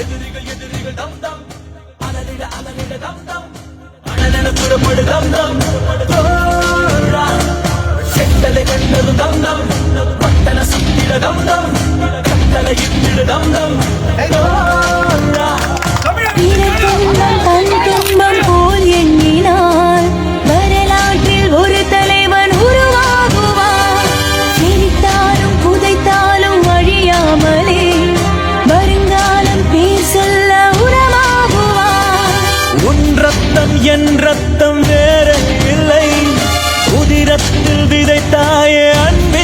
எதிரிகள் எதிரிகள் தம் தம். அலறிட அலறிட தம் தம். அனலென புறப்படு தம் தம். என் ரத்தம் வேற இல்லை. உதிரத்தில் விதைத்தாயே அன்பே.